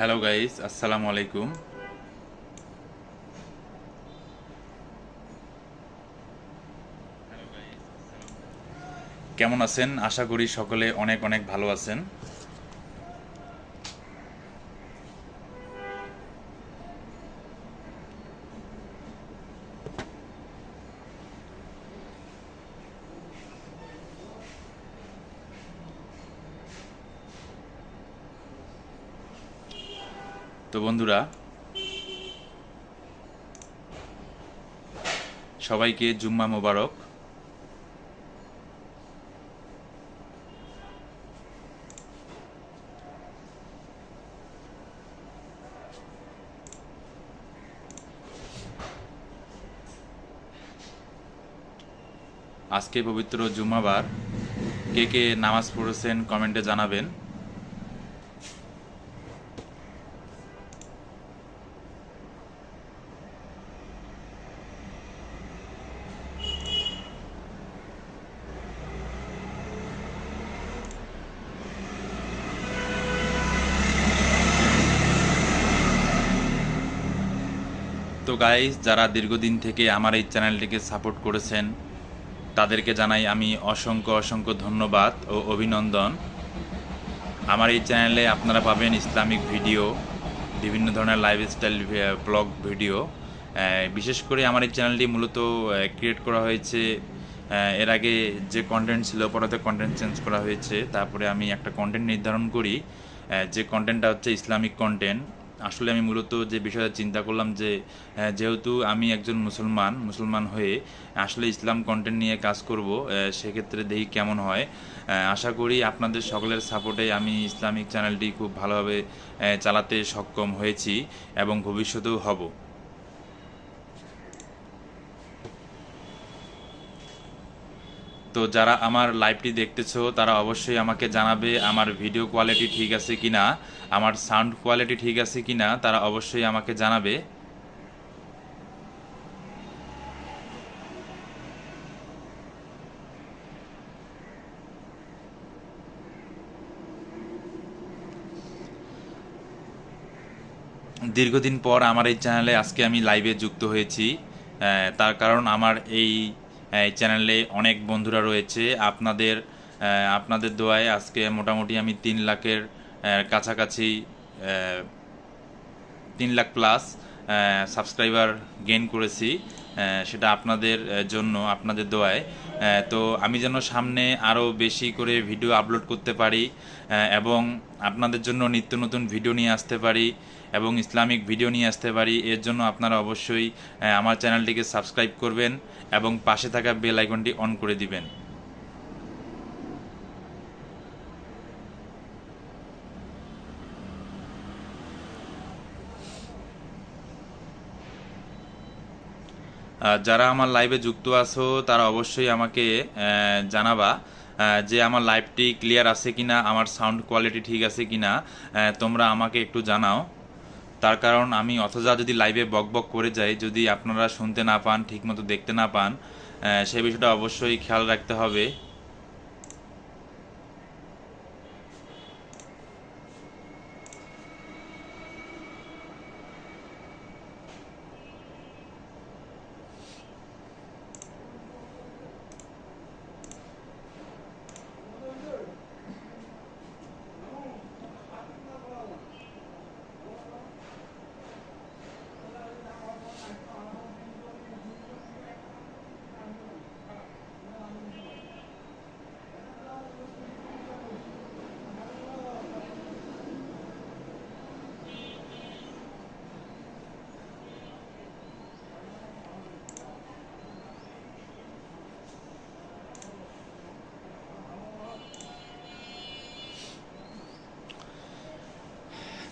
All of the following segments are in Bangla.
হ্যালো গাইস আসসালামু আলাইকুম কেমন আছেন? আশা করি সকলে অনেক অনেক ভালো আছেন। তো বন্ধুরা সবাইকে জুম্মা মোবারক। আজকে পবিত্র জুম্মাবার কে কে নামাজ পড়েছেন কমেন্টে জানাবেন। তো গাইস যারা দীর্ঘদিন থেকে আমার এই চ্যানেলটিকে সাপোর্ট করেছেন, তাদেরকে জানাই আমি অসংখ্য অসংখ্য ধন্যবাদ ও অভিনন্দন। আমার এই চ্যানেলে আপনারা পাবেন ইসলামিক ভিডিও, বিভিন্ন ধরনের লাইফস্টাইল ব্লগ ভিডিও বিশেষ করে আমার এই চ্যানেলটি মূলত ক্রিয়েট করা হয়েছে এর আগে যে কন্টেন্ট ছিল, পরে কন্টেন্ট চেঞ্জ করা হয়েছে। তারপরে আমি একটা কন্টেন্ট নির্ধারণ করি যে কন্টেন্টটা হচ্ছে ইসলামিক কন্টেন্ট আসলে আমি মূলত যে বিষয়ে চিন্তা করলাম যে যেহেতু আমি একজন মুসলমান মুসলমান হয়ে আসলে ইসলাম কন্টেন্ট নিয়ে কাজ করব সেক্ষেত্রে দেখি কেমন হয়। আশা করি আপনাদের সকলের সাপোর্টে আমি ইসলামিক চ্যানেলটি খুব ভালোভাবে চালাতে সক্ষম হয়েছি এবং ভবিষ্যতেও হব। তো যারা আমার লাইভটি দেখতেছো, তারা অবশ্যই আমাকে জানাবে আমার ভিডিও কোয়ালিটি ঠিক আছে কিনা, আমার সাউন্ড কোয়ালিটি ঠিক আছে কিনা, তারা অবশ্যই আমাকে জানাবে। দীর্ঘদিন পর আমার এই চ্যানেলে আজকে আমি লাইভে যুক্ত হয়েছি। তার কারণ আমার এই এই চ্যানেলে অনেক বন্ধুরা রয়েছে। আপনাদের আপনাদের দোয়ায় আজকে মোটামুটি আমি তিন লাখের কাছাকাছি তিন লাখ প্লাস সাবস্ক্রাইবার গেইন করেছি সেটা আপনাদের জন্য, আপনাদের দোয়ায়। তো আমি যেন সামনে আরও বেশি করে ভিডিও আপলোড করতে পারি এবং আপনাদের জন্য নিত্য নতুন ভিডিও নিয়ে আসতে পারি এবং ইসলামিক ভিডিও নিয়ে আসতে পারি। এর জন্য আপনারা অবশ্যই আমার চ্যানেলটিকে সাবস্ক্রাইব করবেন এবং পাশে থাকা বেল আইকনটি অন করে দিবেন। যারা আমার লাইভে যুক্ত আছো, তারা অবশ্যই আমাকে জানাবা যে আমার লাইভটি ক্লিয়ার আছে কিনা, আমার সাউন্ড কোয়ালিটি ঠিক আছে কিনা তোমরা আমাকে একটু জানাও। তার কারণ আমি অথচা যদি লাইভে বক বক করে যাই, যদি আপনারা শুনতে না পান, ঠিকমতো দেখতে না পান সেই বিষয়টা অবশ্যই খেয়াল রাখতে হবে।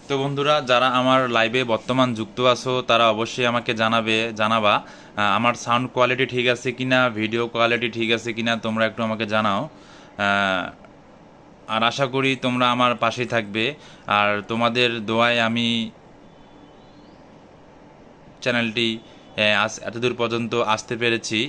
তো বন্ধুরা, যারা আমার লাইভে বর্তমান যুক্ত আছো, তারা অবশ্যই আমাকে জানাবে, জানাবা আমার সাউন্ড কোয়ালিটি ঠিক আছে কিনা ভিডিও কোয়ালিটি ঠিক আছে কিনা, তোমরা একটু আমাকে জানাও। আর আশা করি তোমরা আমার পাশেই থাকবে। আর তোমাদের দোয়ায় আমি চ্যানেলটি এতদূর পর্যন্ত আসতে পেরেছি।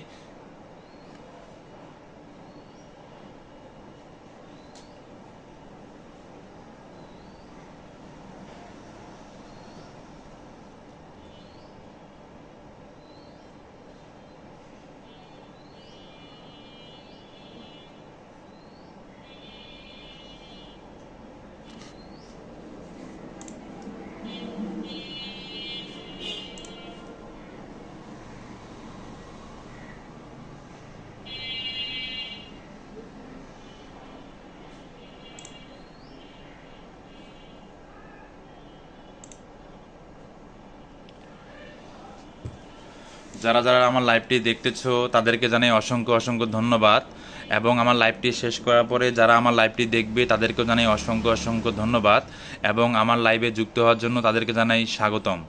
যারা যারা আমার লাইভটি দেখতেছো, তাদেরকে জানাই অসংখ্য অসংখ্য ধন্যবাদ। এবং আমার লাইভটি শেষ করার পরে যারা আমার লাইভটি দেখবে, তাদেরকেও জানাই অসংখ্য অসংখ্য ধন্যবাদ। এবং আমার লাইভে যুক্ত হওয়ার জন্য তাদেরকে জানাই স্বাগতম।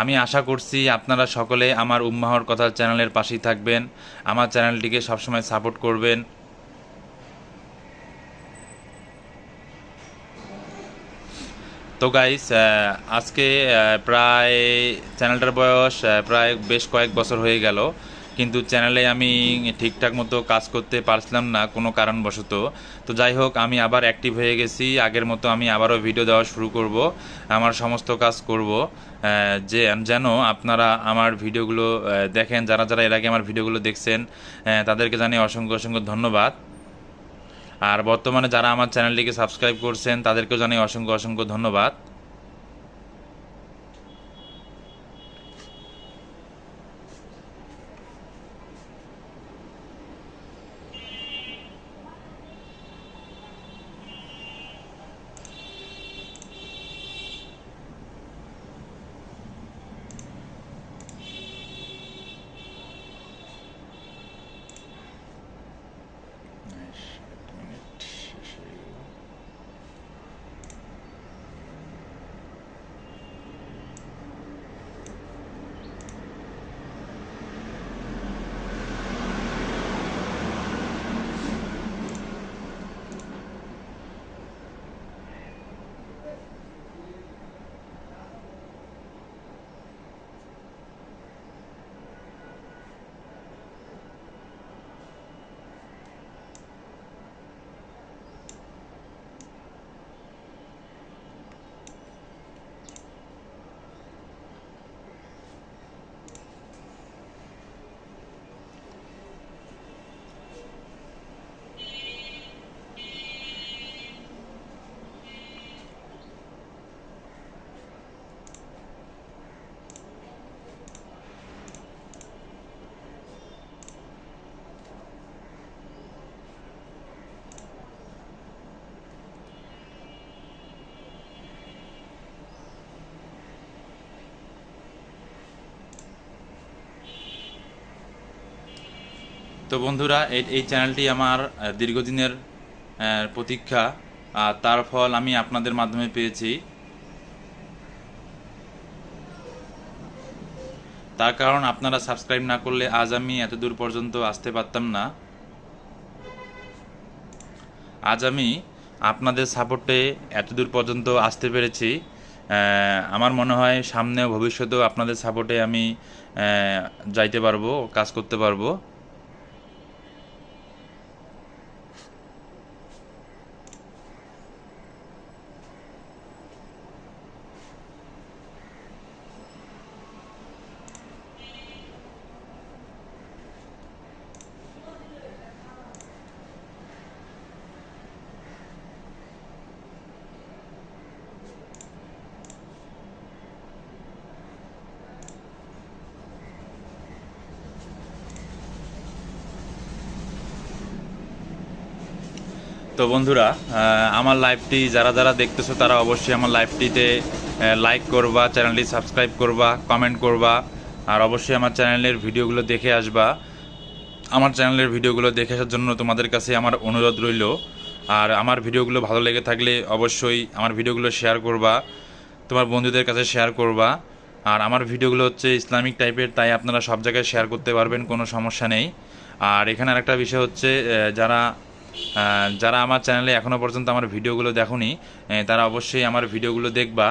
আমি আশা করছি আপনারা সকলে আমার উম্মাহর কথা চ্যানেলের পাশেই থাকবেন। আমার চ্যানেলটিকে সবসময় সাপোর্ট করবেন। তো গাইস আজকে প্রায় চ্যানেলটার বয়স প্রায় বেশ কয়েক বছর হয়ে গেল। কিন্তু চ্যানেলে আমি ঠিকঠাক মতো কাজ করতে পারছিলাম না কোনো কারণবশত। তো যাই হোক, আমি আবার অ্যাক্টিভ হয়ে গেছি। আগের মতো আমি আবারও ভিডিও দেওয়া শুরু করব, আমার সমস্ত কাজ করব। যে, যেন আপনারা আমার ভিডিওগুলো দেখেন, যারা যারা এর আগে আমার ভিডিওগুলো দেখছেন তাদেরকে জানিয়ে অসংখ্য অসংখ্য ধন্যবাদ। আর বর্তমানে যারা আমার চ্যানেলটিকে সাবস্ক্রাইব করছেন তাদেরকেও জানাই অসংখ্য অসংখ্য ধন্যবাদ। তো বন্ধুরা, এই চ্যানেলটি আমার দীর্ঘদিনের প্রতীক্ষা, আর তার ফল আমি আপনাদের মাধ্যমে পেয়েছি। তার কারণ আপনারা সাবস্ক্রাইব না করলে আজ আমি এত দূর পর্যন্ত আসতে পারতাম না। আজ আমি আপনাদের সাপোর্টে এত দূর পর্যন্ত আসতে পেরেছি। আমার মনে হয় সামনে ভবিষ্যতেও আপনাদের সাপোর্টে আমি যাইতে পারব, কাজ করতে পারব। তো বন্ধুরা আমার লাইভটি যারা যারা দেখতেছো তারা অবশ্যই আমার লাইভটিতে লাইক করবা চ্যানেলটি সাবস্ক্রাইব করবা কমেন্ট করবা, আর অবশ্যই আমার চ্যানেলের ভিডিওগুলো দেখে আসবা। আমার চ্যানেলের ভিডিওগুলো দেখে আসার জন্য তোমাদের কাছে আমার অনুরোধ রইল। আর আমার ভিডিওগুলো ভালো লেগে থাকলে অবশ্যই আমার ভিডিওগুলো শেয়ার করবা, তোমার বন্ধুদের কাছে শেয়ার করবা। আর আমার ভিডিওগুলো হচ্ছে ইসলামিক টাইপের তাই আপনারা সব জায়গায় শেয়ার করতে পারবেন, কোনো সমস্যা নেই। আর এখানে আরেকটা বিষয় হচ্ছে যারা যারা আমার চ্যানেলে এখনও পর্যন্ত আমার ভিডিওগুলো দেখোনি তারা অবশ্যই আমার ভিডিওগুলো দেখবা।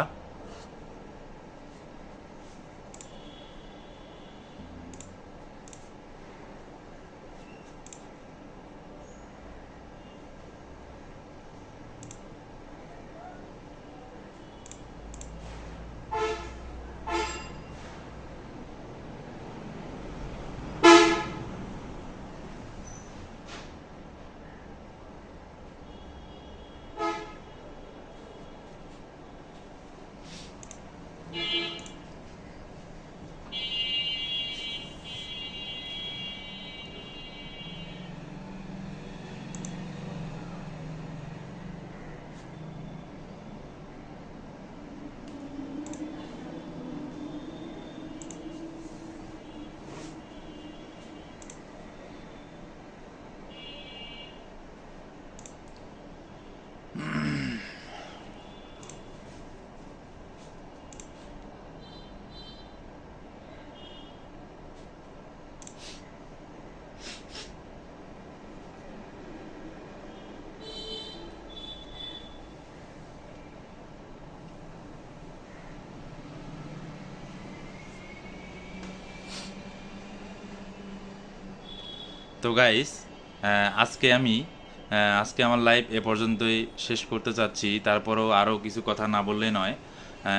তো গাইস আজকে আমি আজকে আমার লাইভ এ পর্যন্তই শেষ করতে চাচ্ছি। তারপরেও আরও কিছু কথা না বললে নয়।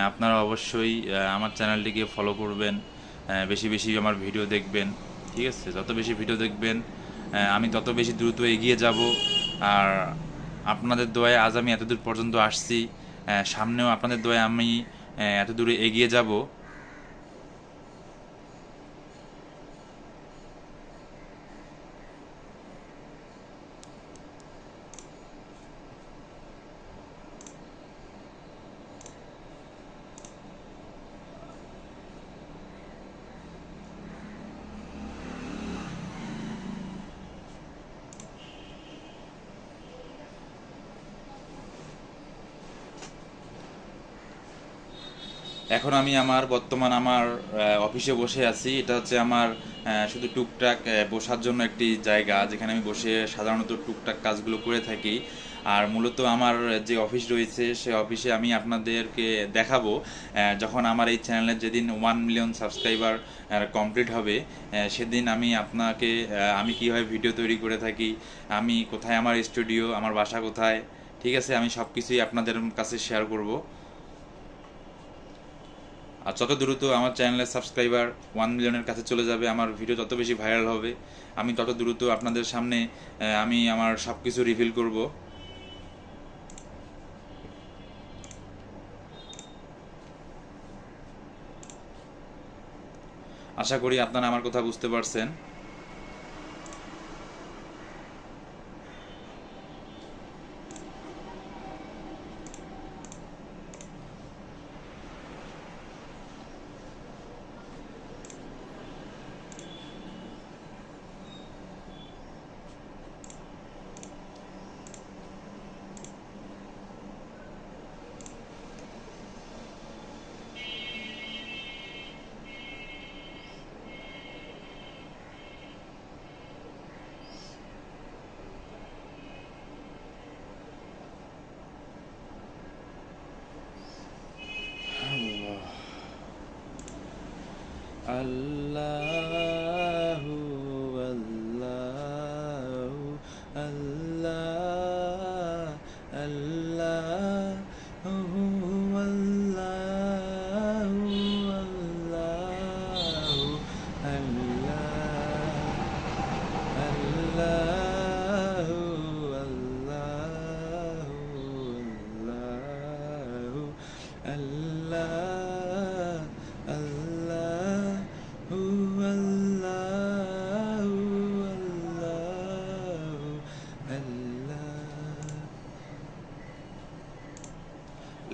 আপনারা অবশ্যই আমার চ্যানেলটিকে ফলো করবেন বেশি বেশি আমার ভিডিও দেখবেন, ঠিক আছে? যত বেশি ভিডিও দেখবেন আমি তত বেশি দ্রুত এগিয়ে যাব। আর আপনাদের দোয়ায় আজ আমি এত দূর পর্যন্ত আসছি সামনেও আপনাদের দোয়ায় আমি এত দূরে এগিয়ে যাব। এখন আমি আমার বর্তমান আমার অফিসে বসে আছি। এটা হচ্ছে আমার শুধু টুকটাক বসার জন্য একটি জায়গা। যেখানে আমি বসে সাধারণত টুকটাক কাজগুলো করে থাকি। আর মূলত আমার যে অফিস রয়েছে, সে অফিসে আমি আপনাদেরকে দেখাবো যখন আমার এই চ্যানেলের যেদিন ওয়ান মিলিয়ন সাবস্ক্রাইবার কমপ্লিট হবে সেদিন আমি আপনাকে আমি কীভাবে ভিডিও তৈরি করে থাকি, আমি কোথায় আমার স্টুডিও আমার বাসা কোথায়, ঠিক আছে? আমি সব কিছুই আপনাদের কাছে শেয়ার করব। আর যত দ্রুত আমার চ্যানেলের সাবস্ক্রাইবার ওয়ান মিলিয়নের কাছে চলে যাবে, আমার ভিডিও যত বেশি ভাইরাল হবে। আমি তত দ্রুত আপনাদের সামনে আমি আমার সব কিছু রিভিল করব। আশা করি আপনারা আমার কথা বুঝতে পারছেন।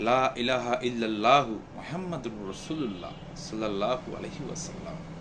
লা ইলাহা ইল্লাল্লাহু মুহাম্মাদুর রাসূলুল্লাহ সাল্লাল্লাহু আলাইহি ওয়াসাল্লাম।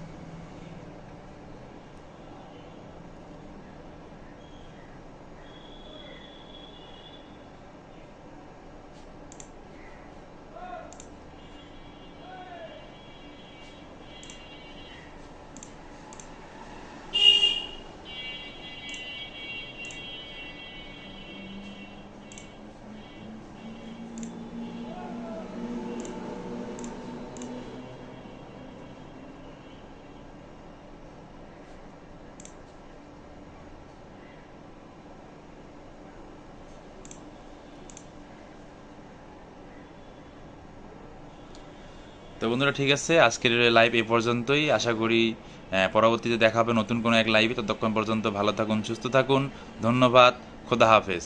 তো বন্ধুরা ঠিক আছে, আজকের লাইভ এই পর্যন্তই। আশা করি পরবর্তীতে দেখা হবে নতুন কোনো এক লাইভে ততক্ষণ পর্যন্ত ভালো থাকুন, সুস্থ থাকুন। ধন্যবাদ, খোদা হাফেজ।